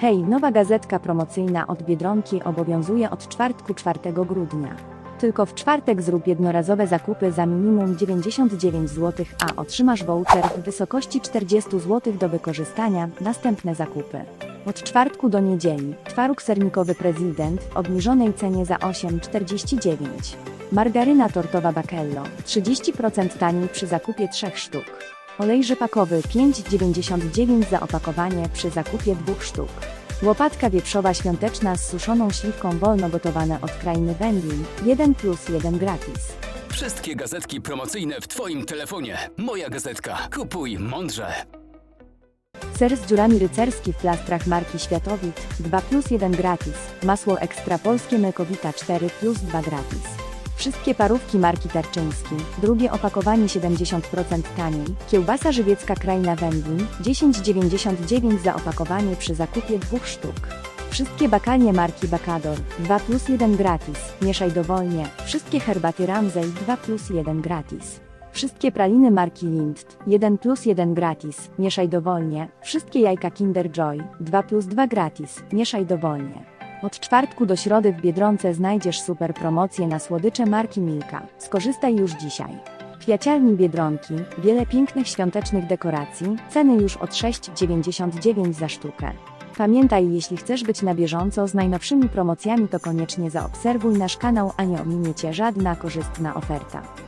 Hej, nowa gazetka promocyjna od Biedronki obowiązuje od czwartku 4 grudnia. Tylko w czwartek zrób jednorazowe zakupy za minimum 99 zł, a otrzymasz voucher w wysokości 40 zł do wykorzystania. Następne zakupy. Od czwartku do niedzieli. Twaróg sernikowy prezydent w obniżonej cenie za 8,49. Margaryna tortowa Bakello 30% taniej przy zakupie 3 sztuk. Olej rzepakowy 5,99 za opakowanie przy zakupie 2 sztuk. Łopatka wieprzowa świąteczna z suszoną śliwką wolno gotowane od krainy wędlin 1 plus 1 gratis. Wszystkie gazetki promocyjne w Twoim telefonie. Moja gazetka. Kupuj mądrze. Ser z dziurami rycerski w plastrach marki Światowit 2 plus 1 gratis. Masło ekstra polskie Mykowita 4 plus 2 gratis. Wszystkie parówki marki Tarczyński. Drugie opakowanie 70% taniej. Kiełbasa żywiecka Kraina Wędlin 10,99 za opakowanie przy zakupie dwóch sztuk. Wszystkie bakalie marki Bakador 2 plus 1 gratis. Mieszaj dowolnie. Wszystkie herbaty Ramsey 2 plus 1 gratis. Wszystkie praliny marki Lindt 1 plus 1 gratis. Mieszaj dowolnie. Wszystkie jajka Kinder Joy 2 plus 2 gratis. Mieszaj dowolnie. Od czwartku do środy w Biedronce znajdziesz super promocje na słodycze marki Milka. Skorzystaj już dzisiaj. Kwiaciarni Biedronki, wiele pięknych świątecznych dekoracji, ceny już od 6,99 za sztukę. Pamiętaj, jeśli chcesz być na bieżąco z najnowszymi promocjami, to koniecznie zaobserwuj nasz kanał, a nie ominie Cię żadna korzystna oferta.